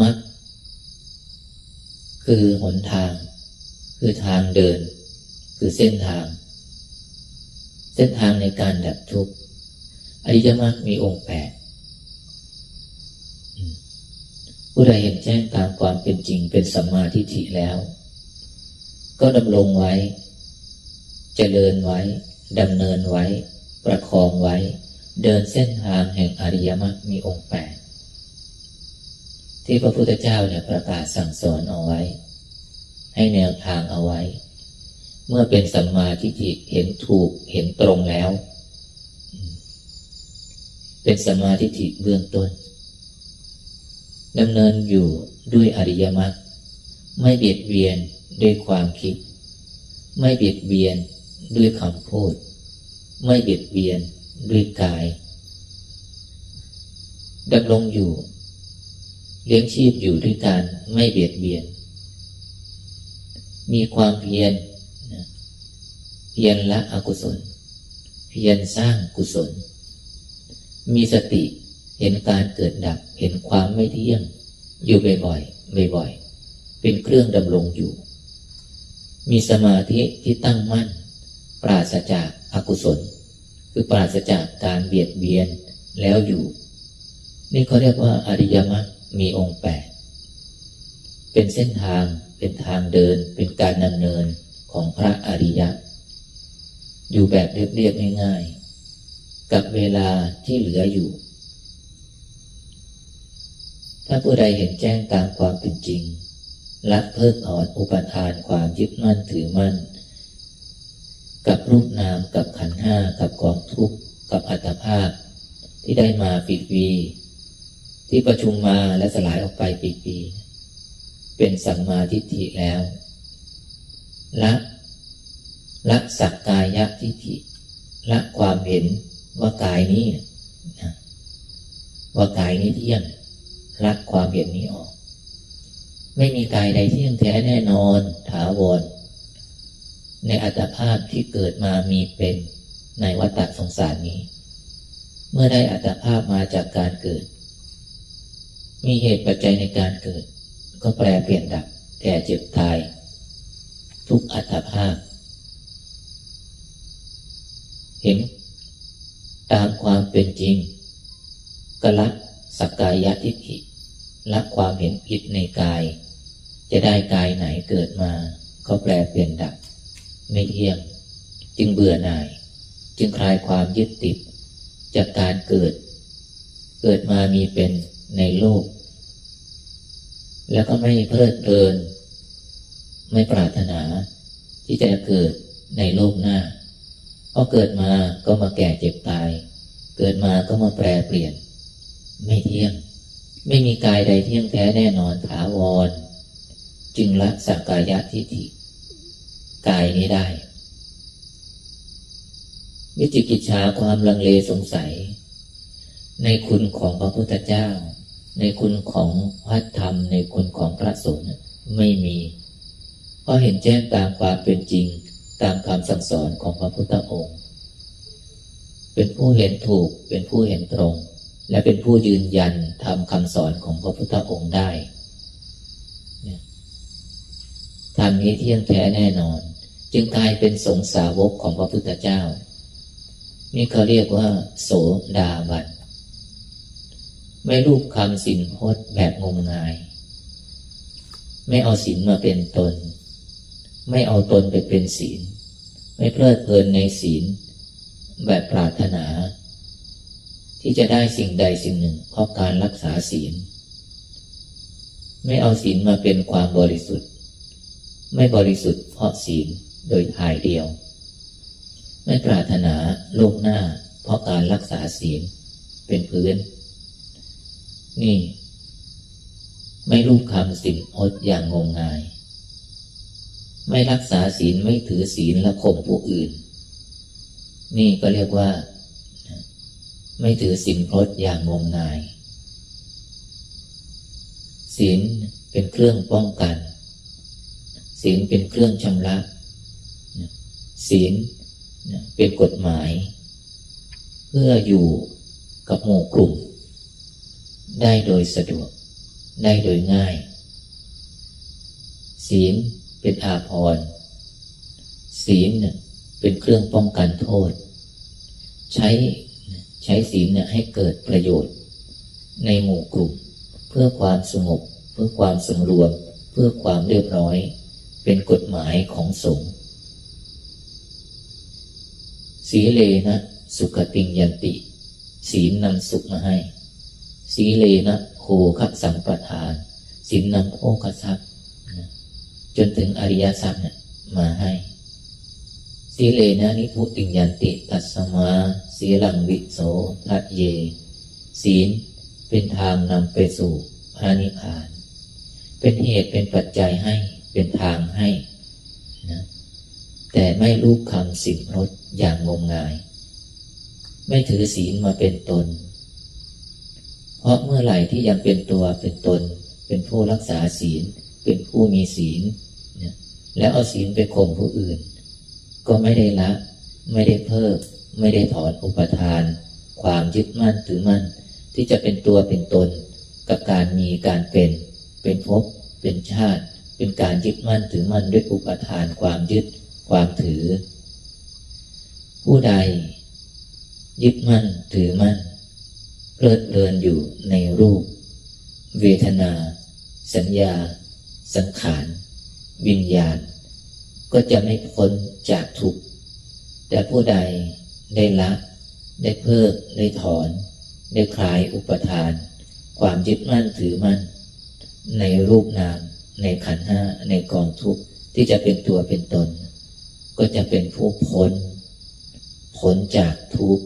มักคือหนทาง คือทางเดิน คือเส้นทาง เส้นทางในการดับทุกข์อริยมรรคมีองค์แปดอืมผู้ใดเห็นแจ้งตามความเป็นจริงเป็นสัมมาทิฏฐิแล้ว ก็ดำรงไว้เจริญไว้ดำเนินไว้ ประคองไว้ เดินเส้นทางแห่งอริยมรรคมีองค์แปด ที่พระพุทธเจ้าเนี่ยประกาศสั่งสอนเอาไว้ ให้แนวทางเอาไว้ เมื่อเป็นสัมมาทิฏฐิเห็นถูกเห็นตรงแล้ว เป็นสัมมาทิฏฐิเบื้องต้นดำเนินอยู่ด้วยอริยมรรคไม่เบียดเบียนด้วยความคิด ไม่เบียดเบียนด้วยคำพูด ไม่เบียดเบียนด้วยกายดำรงอยู่ เลี้ยงชีพอยู่ด้วยการไม่เบียดเบียน มีความเพียรเพียรละอกุศล เพียรสร้างกุศล มีสติเห็นการเกิดดับ เห็นความไม่เที่ยง อยู่บ่อยๆบ่อยๆเป็นเครื่องดำรงอยู่ มีสมาธิที่ตั้งมั่น ปราศจากอากุศล คือปราศจากการเบียดเบียนแล้วอยู่ นี่เขาเรียกว่าอริยมรรค มีองค์แปดเป็นเส้นทางเป็นทางเดินเป็นการดำเนินของพระอริยะ อยู่แบบเรียบๆง่ายๆ กับเวลาที่เหลืออยู่ ถ้าผู้ใดเห็นแจ้งตามความเป็นจริงละเพิกถอนอุปทานความยึดมั่นถือมั่น กับรูปนามกับขันธ์ห้ากับกองทุกข์กับอัตภาพ ที่ได้มาปีปี ที่ประชุมมาและสลายออกไปปีปีเป็นสัมมาทิฏฐิแล้วละละสักกายทิฏฐิละความเห็นว่ากายนี้นะว่ากายนี้เที่ยงละความเห็นนี้ออก ไม่มีกายใดเที่ยงแท้แน่นอนถาวรในอัตภาพที่เกิดมามีเป็นในวัฏสงสารนี้ เมื่อได้อัตภาพมาจากการเกิด มีเหตุปัจจัยในการเกิด ก็แปลเปลี่ยนดับ แก่เจ็บตาย ทุกอัตภาพ เห็น ตามความเป็นจริงกละสักกายทิฏฐิละความเห็นผิดในกาย จะได้กายไหนเกิดมา ก็แปลเปลี่ยนดับ ไม่เที่ยง จึงเบื่อหน่าย จึงคลายความยึดติด จากการเกิด เกิดมามีเป็นในโลก แล้วก็ไม่เพลิดเพลิน ไม่ปรารถนา ที่จะเกิดในโลกหน้าเพราะเกิดมาก็มาแก่เจ็บตาย เกิดมาก็มาแปรเปลี่ยน ไม่เที่ยง ไม่มีกายใดเที่ยงแท้แน่นอนถาวร จึงละสักกายทิฏฐิกายนี้ได้ วิจิกิจฉาความลังเลสงสัย ในคุณของพระพุทธเจ้า ในคุณของพระธรรม ในคุณของพระสงฆ์ไม่มีเพราะเห็นแจ้งตามความเป็นจริงตามคำสั่งสอนของพระพุทธองค์ เป็นผู้เห็นถูกเป็นผู้เห็นตรง และเป็นผู้ยืนยันทำคำสอนของพระพุทธองค์ได้ทำนี้เที่ยงแท้แน่นอน จึงกลายเป็นสงสาวกของพระพุทธเจ้า นี่เขาเรียกว่า โสดาบัน ไม่รูปคำสินพจน์แบบงมงาย ไม่เอาศีลมาเป็นตน ไม่เอาตนไปเป็นศีล ไม่เพลิดเพลินในศีล แบบปรารถนา ที่จะได้สิ่งใดสิ่งหนึ่งเพราะการรักษาศีล ไม่เอาศีลมาเป็นความบริสุทธิ์ ไม่บริสุทธิ์เพราะศีลโดยทายเดียว ไม่ปรารถนาโลกหน้า เพราะการรักษาศีลเป็นพื้น นี่ ไม่รูปคำสินอดอย่างงมงาย ไม่รักษาศีลไม่ถือศีลและข่มผู้อื่น นี่ก็เรียกว่า ไม่ถือศีลพจน์อย่างงมงาย ศีลเป็นเครื่องป้องกัน ศีลเป็นเครื่องชำระศีลเป็นกฎหมาย เพื่ออยู่กับหมู่กลุ่ม ได้โดยสะดวก ได้โดยง่าย ศีลเป็นอาภรณ์ศีลเนี่ยเป็นเครื่องป้องกันโทษ ใช้ใช้ศีลเนี่ยให้เกิดประโยชน์ ในหมู่กลุ่ม เพื่อความสงบ เพื่อความสำรวม เพื่อความเรียบร้อย เป็นกฎหมายของสงฆ์สีเลนะ สุขติงยันติ ศีลนำสุขมาให้ สีเลนะโคคัสัมปทานศีลนำโภคทรัพย์จนถึงอริยทรัพย์เนี่ยมาให้สีเลนะนิพุติยันติตัสสมาสีลังวิโสทัตเย ศีลเป็นทางนำไปสู่พระนิพพาน เป็นเหตุเป็นปัจจัยให้เป็นทางให้นะแต่ไม่รูปคำสิ่งรสอย่างงมงาย ไม่ถือศีลมาเป็นตน เพราะเมื่อไหร่ที่ยังเป็นตัวเป็นตน เป็นผู้รักษาศีล เป็นผู้มีศีลเนี่ยแล้วเอาศีลไปข่มผู้อื่น ก็ไม่ได้ละ ไม่ได้เพิ่มไม่ได้ถอนอุปทาน ความยึดมั่นถือมั่น ที่จะเป็นตัวเป็นตน กับการมีการเป็น เป็นภพเป็นชาติ เป็นการยึดมั่นถือมั่นด้วยอุปทาน ความยึดความถือ ผู้ใดยึดมั่นถือมั่น เพลิดเพลินอยู่ในรูป เวทนา สัญญา สังขาร วิญญาณ ก็จะไม่พ้นจากทุกข์ แต่ผู้ใดได้ละได้เพิกได้ถอน ได้คลายอุปทาน ความยึดมั่นถือมั่น ในรูปนาม ในขันธ์ห้าในกองทุกข์ที่จะเป็นตัวเป็นตน ก็จะเป็นผู้พ้น พ้นจากทุกข์